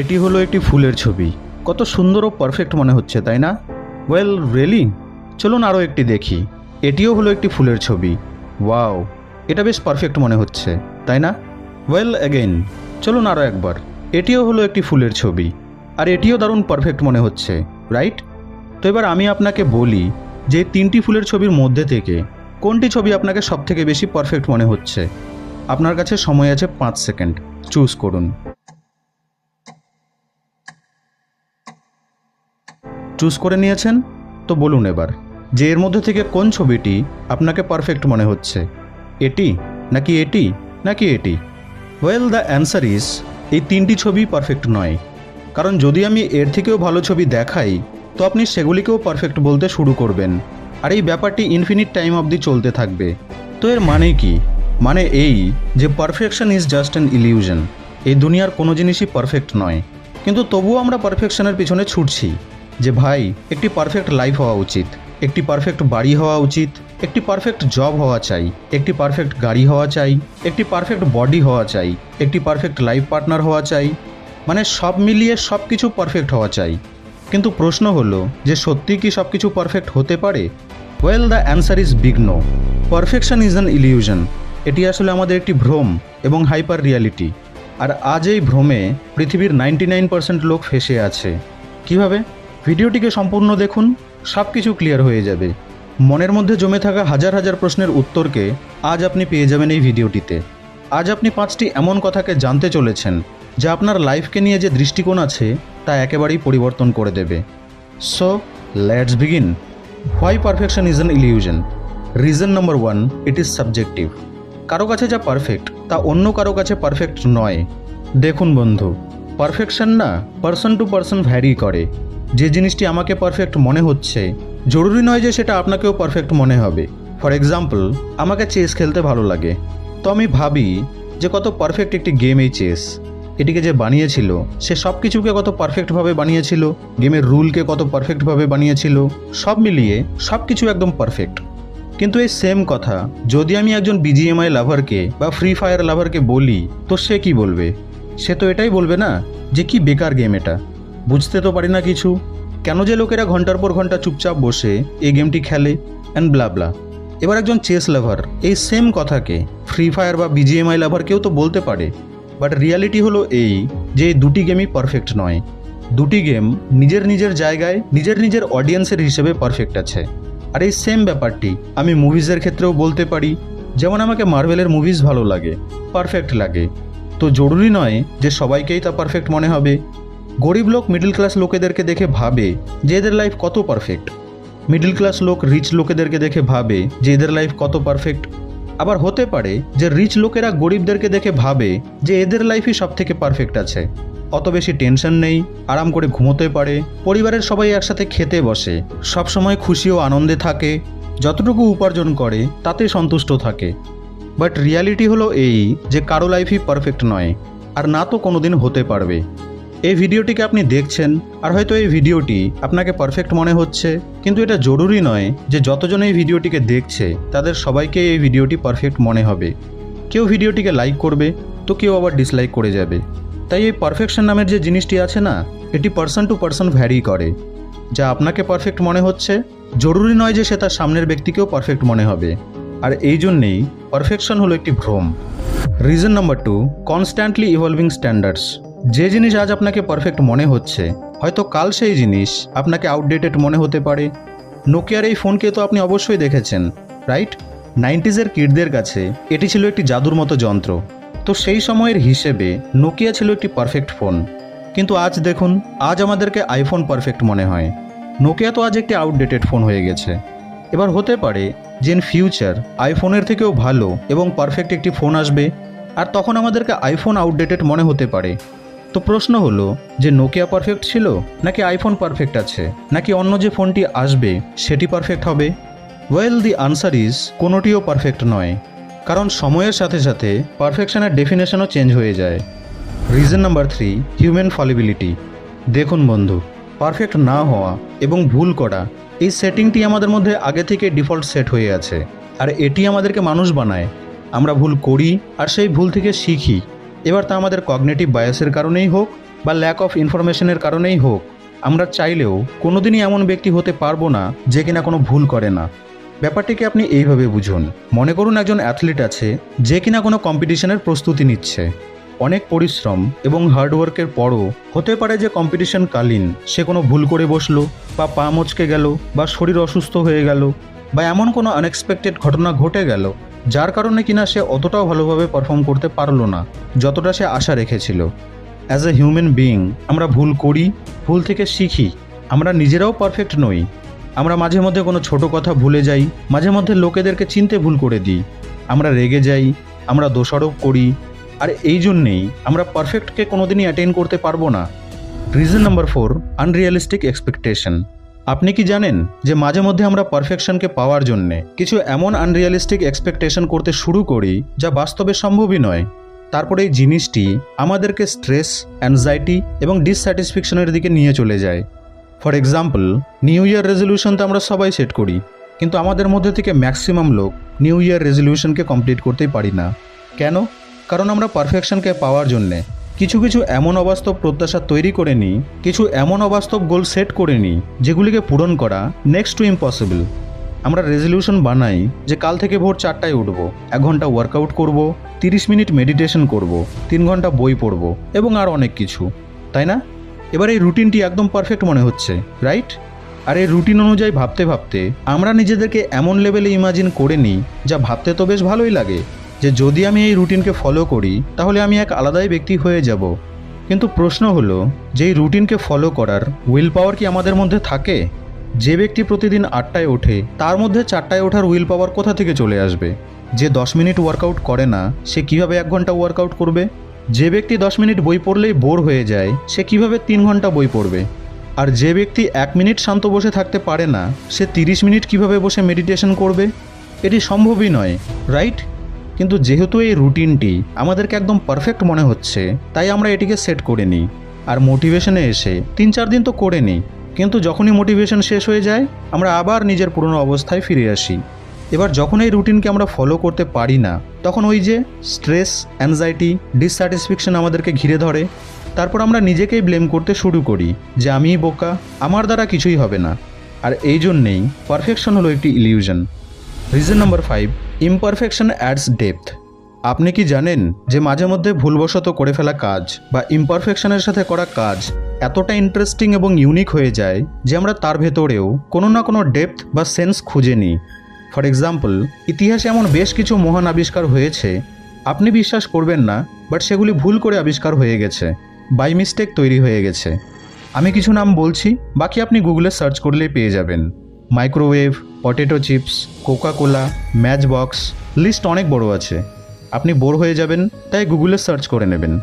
এটি হলো একটি ফুলের ছবি। কত সুন্দর ও পারফেক্ট মনে হচ্ছে, তাই না? ওয়েল রেলি চলুন আরও একটি দেখি। এটিও হলো একটি ফুলের ছবি। ওয়াও এটা বেশ পারফেক্ট মনে হচ্ছে, তাই না? ওয়েল অ্যাগেন চলুন আরও একবার। এটিও হলো একটি ফুলের ছবি। আর এটিও দারুণ পারফেক্ট মনে হচ্ছে রাইট তো এবার আমি আপনাকে বলি যে তিনটি ফুলের ছবির মধ্যে থেকে কোনটি ছবি আপনাকে সবথেকে বেশি পারফেক্ট মনে হচ্ছে? আপনার কাছে সময় আছে পাঁচ সেকেন্ড। চুজ করুন। চুজ করে নিয়েছেন? তো বলুন এবার, যে এর মধ্যে থেকে কোন ছবিটি আপনাকে পারফেক্ট মনে হচ্ছে? এটি, নাকি এটি নাকি এটি? ওয়েল দ্য অ্যান্সার ইজ এই তিনটি ছবি পারফেক্ট নয়। কারণ যদি আমি এর থেকেও ভালো ছবি দেখাই, তো আপনি সেগুলিকেও পারফেক্ট বলতে শুরু করবেন। আর এই ব্যাপারটি ইনফিনিট টাইম অবধি চলতে থাকবে। তো এর মানে কি? মানে এই যে perfection is just an illusion এই দুনিয়ার কোনো জিনিসই পারফেক্ট নয়। কিন্তু তবুও আমরা পারফেকশনের পিছনে ছুটছি। যে ভাই, একটি পারফেক্ট লাইফ হওয়া উচিত। একটি পারফেক্ট বাড়ি হওয়া উচিত। একটি পারফেক্ট জব হওয়া চাই। একটি পারফেক্ট গাড়ি হওয়া চাই। একটি পারফেক্ট বডি হওয়া চাই। একটি পারফেক্ট লাইফ পার্টনার হওয়া চাই। মানে সব মিলিয়ে সব কিছু পারফেক্ট হওয়া চাই। কিন্তু প্রশ্ন হলো যে সত্যি কি সব কিছু পারফেক্ট হতে পারে? Well the answer is big no perfection is an illusion এটি আসলে আমাদের একটি ভ্রম এবং হাইপার রিয়ালিটি আর আজ এই ভ্রমে পৃথিবীর নাইনটি নাইন পার্সেন্ট লোক ফেসে আছে। কীভাবে? ভিডিওটিকে সম্পূর্ণ দেখুন সব কিছু ক্লিয়ার হয়ে যাবে। মনের মধ্যে জমে থাকা হাজার হাজার প্রশ্নের উত্তরকে আজ আপনি পেয়ে যাবেন এই ভিডিওটিতে। আজ আপনি পাঁচটি এমন কথাকে জানতে চলেছেন, যা আপনার লাইফকে নিয়ে যে দৃষ্টিকোণ আছে, তা একেবারেই পরিবর্তন করে দেবে। So let's begin why perfection is an illusion reason number one it is subjective কারও কাছে যা পারফেক্ট তা অন্য কারও কাছে পারফেক্ট নয়। দেখুন বন্ধু পারফেকশন না পার্সন টু পার্সন ভ্যারি করে। যে জিনিসটি আমাকে পারফেক্ট মনে হচ্ছে, জরুরি নয় যে সেটা আপনাকেও পারফেক্ট মনে হবে। ফর এক্সাম্পল আমাকে চেস খেলতে ভালো লাগে। তো আমি ভাবি যে কত পারফেক্ট একটি গেম এই চেস এটিকে যে বানিয়েছিল, সে সব কিছুকে কত পারফেক্টভাবে বানিয়েছিল গেমের রুলকে কত পারফেক্টভাবে বানিয়েছিল, সব মিলিয়ে সব কিছু একদম পারফেক্ট কিন্তু এই সেম কথা, যদি আমি একজন বিজিএমআই লাভারকে বা ফ্রি ফায়ার লাভারকে বলি, তো সে কি বলবে? সে তো এটাই বলবে না যে কি বেকার গেম এটা। বুঝতে তো পারি না কিছু। কেন যে লোকেরা ঘণ্টার পর ঘণ্টা চুপচাপ বসে এই গেমটি খেলে অ্যান্ড ব্লাবলা এবার একজন চেস লাভার এই সেম কথাকে ফ্রি ফায়ার বা বিজিএমআই লাভার কেউ তো বলতে পারে। বাট রিয়ালিটি হলো এই যে দুটি গেমই পারফেক্ট নয়। দুটি গেম নিজের নিজের জায়গায়, নিজের নিজের অডিয়েন্সের হিসেবে পারফেক্ট আছে। আর এই সেম ব্যাপারটি আমি মুভিজের ক্ষেত্রেও বলতে পারি। যেমন আমাকে মার্ভেলের মুভিজ ভালো লাগে পারফেক্ট লাগে। তো জরুরি নয় যে সবাইকেই তা পারফেক্ট মনে হবে। গরিব লোক মিডল ক্লাস লোকেদেরকে দেখে ভাবে যে এদের লাইফ কত পারফেক্ট মিডল ক্লাস লোক রিচ লোকেদেরকে দেখে ভাবে যে এদের লাইফ কত পারফেক্ট আবার হতে পারে যে রিচ লোকেরা গরিবদেরকে দেখে ভাবে যে এদের লাইফই সব থেকে পারফেক্ট আছে। অত বেশি টেনশন নেই, আরাম করে ঘুমোতে পারে, পরিবারের সবাই একসাথে খেতে বসে সব সময় খুশি ও আনন্দে থাকে, যতটুকু উপার্জন করে তাতে সন্তুষ্ট থাকে। বাট রিয়ালিটি হলো এই যে কারও লাইফই পারফেক্ট নয়, আর না তো কোনোদিন হতে পারবে। এই ভিডিওটিকে আপনি দেখছেন, আর হয়তো এই ভিডিওটি আপনাকে পারফেক্ট মনে হচ্ছে, কিন্তু এটা জরুরি নয় যে যতজন এই ভিডিওটিকে দেখছে, তাদের সবাইকে এই ভিডিওটি পারফেক্ট মনে হবে। কেউ ভিডিওটিকে লাইক করবে, তো কেউ আবার ডিসলাইক করে যাবে। তাই এই পারফেকশন নামের যে জিনিসটি আছে না, এটি পার্সন টু পার্সন ভ্যারি করে। যা আপনাকে পারফেক্ট মনে হচ্ছে, জরুরি নয় যে সে তার সামনের ব্যক্তিকেও পারফেক্ট মনে হবে। আর এই জন্যেই পারফেকশন হলো একটি ভ্রম। Reason number two constantly evolving standards যে জিনিস আজ আপনাকে পারফেক্ট মনে হচ্ছে, হয়তো কাল সেই জিনিস আপনাকে আউটডেটেড মনে হতে পারে। নোকিয়ার এই ফোনকে তো আপনি অবশ্যই দেখেছেন রাইট নাইনটিজের কিডদের কাছে এটি ছিল একটি জাদুর মতো যন্ত্র। তো সেই সময়ের হিসেবে নোকিয়া ছিল একটি পারফেক্ট ফোন কিন্তু আজ দেখুন, আজ আমাদেরকে আইফোন পারফেক্ট মনে হয়। নোকিয়া তো আজ একটি আউটডেটেড ফোন হয়ে গেছে। এবার হতে পারে যে ইন ফিউচার আইফোনের থেকেও ভালো এবং পারফেক্ট একটি ফোন আসবে। আর তখন আমাদেরকে আইফোন আউটডেটেড মনে হতে পারে। তো প্রশ্ন হলো, যে নোকিয়া পারফেক্ট ছিল নাকি আইফোন পারফেক্ট আছে? নাকি অন্য যে ফোনটি আসবে, সেটি পারফেক্ট হবে? ওয়েল দি আনসার ইজ কোনোটিও পারফেক্ট নয়। কারণ সময়ের সাথে সাথে পারফেকশনের ডেফিনেশনও চেঞ্জ হয়ে যায়। Reason number three human fallibility দেখুন বন্ধু পারফেক্ট না হওয়া এবং ভুল করা, এই সেটিংটি আমাদের মধ্যে আগে থেকে ডিফল্ট সেট হয়ে আছে। আর এটি আমাদেরকে মানুষ বানায়। আমরা ভুল করি আর সেই ভুল থেকে শিখি। এবার তা আমাদের কগনেটিভ বায়াসের কারণেই হোক বা ল্যাক অফ ইনফরমেশনের কারণেই হোক, আমরা চাইলেও কোনোদিনই এমন ব্যক্তি হতে পারব না যে কিনা কোনো ভুল করে না। ব্যাপারটিকে আপনি এইভাবে বুঝুন। মনে করুন একজন অ্যাথলিট আছে যে কিনা কোনো কম্পিটিশনের প্রস্তুতি নিচ্ছে। অনেক পরিশ্রম এবং হার্ডওয়ার্কের পরও হতে পারে যে কম্পিটিশন কালীন, সে কোনো ভুল করে বসল, বা পা মচকে গেল, বা শরীর অসুস্থ হয়ে গেল, বা এমন কোনো আনএক্সপেক্টেড ঘটনা ঘটে গেল যার কারণে কিনা সে অতটাও ভালোভাবে পারফর্ম করতে পারল না, যতটা সে আশা রেখেছিল। অ্যাজ এ হিউম্যান বিইং আমরা ভুল করি, ভুল থেকে শিখি, আমরা নিজেরাও পারফেক্ট নই। আমরা মাঝে মধ্যে কোনো ছোট কথা ভুলে যাই, মাঝে মধ্যে লোকেদেরকে চিনতে ভুল করে দিই। আমরা রেগে যাই, আমরা দোষারোপ করি, আর এই জন্যেই আমরা পারফেক্টকে কোনোদিনই অ্যাটেন করতে পারব না। Reason number four unrealistic expectation আপনি কি জানেন যে মাঝে মধ্যে আমরা পারফেকশনকে পাওয়ার জন্যে কিছু এমন আনরিয়ালিস্টিক এক্সপেকটেশন করতে শুরু করি যা বাস্তবে সম্ভবই নয়। তারপরে এই জিনিসটি আমাদেরকে স্ট্রেস অ্যাংজাইটি এবং ডিসস্যাটিসফ্যাকশনের দিকে নিয়ে চলে যায়। For example new year resolution তো আমরা সবাই সেট করি, কিন্তু আমাদের মধ্যে থেকে ম্যাক্সিমাম লোক নিউ ইয়ার রেজলিউশনকে কমপ্লিট করতেই পারি না। কেন? কারণ আমরা পারফেকশনকে পাওয়ার জন্যে কিছু কিছু এমন অবাস্তব প্রত্যাশা তৈরি করে নিই কিছু এমন অবাস্তব গোল সেট করে নিই যেগুলিকে পূরণ করা নেক্সট টু ইম্পসিবল আমরা রেজলিউশন বানাই যে কাল থেকে ভোর চারটায় উঠবো, এক ঘণ্টা ওয়ার্কআউট করব, তিরিশ মিনিট মেডিটেশন করব, তিন ঘণ্টা বই পড়ব এবং আর অনেক কিছু, তাই না? এবার এই রুটিনটি একদম পারফেক্ট মনে হচ্ছে রাইট আর এই রুটিন অনুযায়ী ভাবতে ভাবতে আমরা নিজেদেরকে এমন লেভেলে ইমাজিন করে নিই যা ভাবতে তো বেশ ভালোই লাগে যে যদি আমি এই রুটিনকে ফলো করি, তাহলে আমি এক আলাদাই ব্যক্তি হয়ে যাব। কিন্তু প্রশ্ন হলো, যে এই রুটিনকে ফলো করার উইল পাওয়ার কি আমাদের মধ্যে থাকে? যে ব্যক্তি প্রতিদিন আটটায় ওঠে, তার মধ্যে চারটায় ওঠার উইল পাওয়ার কোথা থেকে চলে আসবে? যে দশ মিনিট ওয়ার্কআউট করে না, সে কীভাবে এক ঘণ্টা ওয়ার্কআউট করবে? যে ব্যক্তি দশ মিনিট বই পড়লেই বোর হয়ে যায়, সে কীভাবে তিন ঘণ্টা বই পড়বে? আর যে ব্যক্তি এক মিনিট শান্ত বসে থাকতে পারে না, সে তিরিশ মিনিট কীভাবে বসে মেডিটেশন করবে? এটি সম্ভবই নয় রাইট কিন্তু যেহেতু এই রুটিনটি আমাদেরকে একদম পারফেক্ট মনে হচ্ছে, তাই আমরা এটিকে সেট করে নিই আর মোটিভেশনে এসে তিন চার দিন তো করে নিই কিন্তু যখনই মোটিভেশন শেষ হয়ে যায়, আমরা আবার নিজের পুরনো অবস্থায় ফিরে আসি। এবার যখন এই রুটিনকে আমরা ফলো করতে পারি না, তখন ওই যে স্ট্রেস অ্যাংজাইটি ডিসস্যাটিসফ্যাকশন আমাদেরকে ঘিরে ধরে। তারপর আমরা নিজেকেই ব্লেম করতে শুরু করি যে আমিই বোকা, আমার দ্বারা কিছুই হবে না। আর এই জন্যেই পারফেকশন হলো একটি illusion reason number five imperfection adds depth আপনি কি জানেন যে মাঝে মধ্যে ভুলবশত করে ফেলা কাজ বা ইমপারফেকশনের সাথে করা কাজ এতটা ইন্টারেস্টিং এবং ইউনিক হয়ে যায় যে আমরা তার ভেতরেও কোনো না কোনো ডেপথ বা সেন্স খুঁজে নিই? ফর এক্সাম্পল ইতিহাসে এমন বেশ কিছু মহান আবিষ্কার হয়েছে। আপনি বিশ্বাস করবেন না বাট সেগুলি ভুল করে আবিষ্কার হয়ে গেছে। বাই মিস্টেক তৈরি হয়ে গেছে। আমি কিছু নাম বলছি, বাকি আপনি গুগলে সার্চ করলেই পেয়ে যাবেন। Microwave, potato chips Coca Cola match box list অনেক বড় আছে। আপনি বোর হয়ে যাবেন, তাই গুগলে সার্চ করে নেবেন।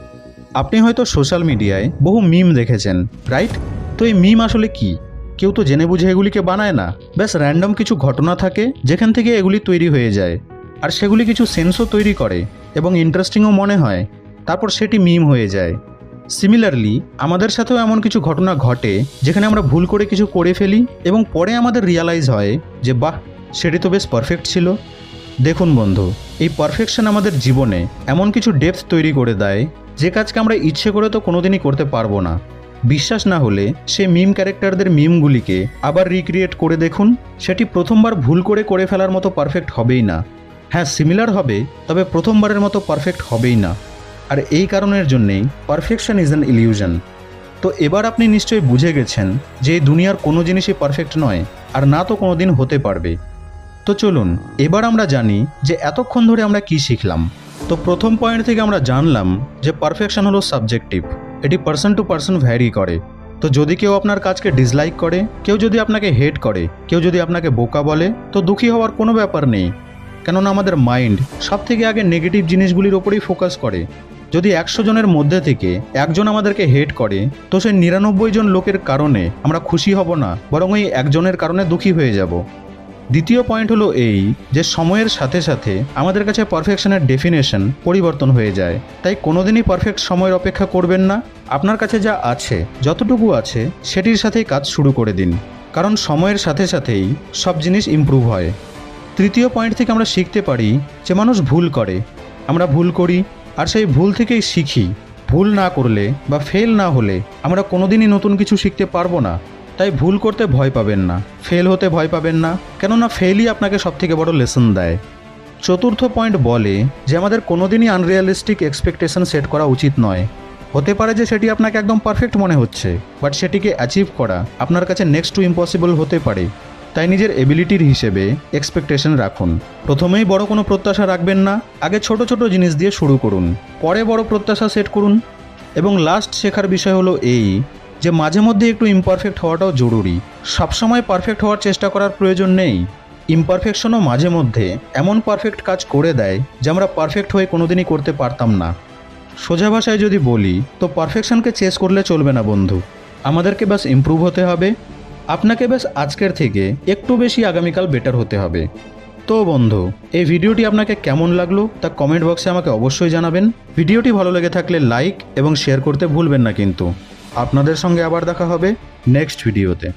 আপনি হয়তো সোশ্যাল মিডিয়ায় বহু মিম দেখেছেন, রাইট? তো এই মিম আসলে কি? কেউ তো জেনে বুঝে এগুলিকে বানায় না। ব্যাস, র্যান্ডম কিছু ঘটনা থাকে, যেখান থেকে এগুলি তৈরি হয়ে যায়। আর সেগুলি কিছু সেন্সও তৈরি করে, এবং ইন্টারেস্টিংও মনে হয়। তারপর সেটি মিম হয়ে যায়। সিমিলারলি আমাদের সাথেও এমন কিছু ঘটনা ঘটে যেখানে আমরা ভুল করে কিছু করে ফেলি এবং পরে আমাদের রিয়ালাইজ হয় যে, বাহ, সেটি তো বেশ পারফেক্ট ছিল। দেখুন বন্ধু, এই পারফেকশন আমাদের জীবনে এমন কিছু ডেপথ তৈরি করে দেয় যে কাজকে আমরা ইচ্ছে করে তো কোনোদিনই করতে পারব না। বিশ্বাস না হলে সে মিম ক্যারেক্টারদের মিমগুলিকে আবার রিক্রিয়েট করে দেখুন, সেটি প্রথমবার ভুল করে করে ফেলার মতো পারফেক্ট হবেই না। হ্যাঁ সিমিলার হবে, তবে প্রথমবারের মতো পারফেক্ট হবেই না। আর এই কারণের জন্যেই পারফেকশন ইজ অ্যান ইলিউশন তো এবার আপনি নিশ্চয়ই বুঝে গেছেন যে এই দুনিয়ার কোনো জিনিসই পারফেক্ট নয়, আর না তো কোনো দিন হতে পারবে। তো চলুন, এবার আমরা জানি যে এতক্ষণ ধরে আমরা কি শিখলাম। তো প্রথম পয়েন্ট থেকে আমরা জানলাম যে পারফেকশন হলো সাবজেক্টিভ এটি পার্সন টু পার্সন ভ্যারি করে। তো যদি কেউ আপনার কাজকে ডিসলাইক করে, কেউ যদি আপনাকে হেট করে, কেউ যদি আপনাকে বোকা বলে, তো দুঃখী হওয়ার কোনো ব্যাপার নেই। কেননা আমাদের মাইন্ড সব থেকে আগে নেগেটিভ জিনিসগুলির ওপরেই ফোকাস করে। যদি একশো জনের মধ্যে থেকে একজন আমাদেরকে হেট করে, তো সেই নিরানব্বই জন লোকের কারণে আমরা খুশি হব না, বরং ওই একজনের কারণে দুঃখী হয়ে যাব। দ্বিতীয় পয়েন্ট হলো এই যে সময়ের সাথে সাথে আমাদের কাছে পারফেকশনের ডেফিনেশন পরিবর্তন হয়ে যায়। তাই কোনোদিনই পারফেক্ট সময়ের অপেক্ষা করবেন না। আপনার কাছে যা আছে, যতটুকু আছে, সেটির সাথেই কাজ শুরু করে দিন। কারণ সময়ের সাথে সাথেই সব জিনিস ইমপ্রুভ হয়। তৃতীয় পয়েন্ট থেকে আমরা শিখতে পারি যে মানুষ ভুল করে। আমরা ভুল করি আর সেই ভুল থেকেই শিখি, ভুল না করলে বা ফেল না হলে আমরা কোনোদিনই নতুন কিছু শিখতে পারব না। তাই ভুল করতে ভয় পাবেন না ফেল হতে ভয় পাবেন না, কেননা ফেলই আপনাকে সবথেকে বড় লেসন দেয়। চতুর্থ পয়েন্ট বলে যে আমাদের কোনোদিনই আনরিয়ালিস্টিক এক্সপেকটেশন সেট করা উচিত নয়। হতে পারে যে সেটি আপনাকে একদম পারফেক্ট মনে হচ্ছে বাট সেটিকে অ্যাচিভ করা আপনার কাছে নেক্সট টু ইম্পসিবল হতে পারে। তাই নিজের এবিলিটির হিসেবে এক্সপেকটেশন রাখুন। প্রথমেই বড় কোনো প্রত্যাশা রাখবেন না, আগে ছোট ছোট জিনিস দিয়ে শুরু করুন। পরে বড় প্রত্যাশা সেট করুন। এবং লাস্ট শেখার বিষয় হলো এই যে মাঝে মধ্যে একটু ইমপারফেক্ট হওয়াটাও জরুরি। সবসময় পারফেক্ট হওয়ার চেষ্টা করার প্রয়োজন নেই। ইমপারফেকশনও মাঝে মধ্যে এমন পারফেক্ট কাজ করে দেয় যে আমরা পারফেক্ট হয়ে কোনোদিনই করতে পারতাম না। সোজা ভাষায় যদি বলি, তো পারফেকশনকে চেস করলে চলবে না বন্ধু। আমাদেরকে ব্যাস ইমপ্রুভ হতে হবে। আপনাকে বেশ আজকের থেকে একটু বেশি আগামীকাল বেটার হতে হবে। তো বন্ধু, এই ভিডিওটি আপনাকে কেমন লাগল তা কমেন্ট বক্সে আমাকে অবশ্যই জানাবেন। ভিডিওটি ভালো লেগে থাকলে লাইক এবং শেয়ার করতে ভুলবেন না কিন্তু। আপনাদের সঙ্গে আবার দেখা হবে নেক্সট ভিডিওতে।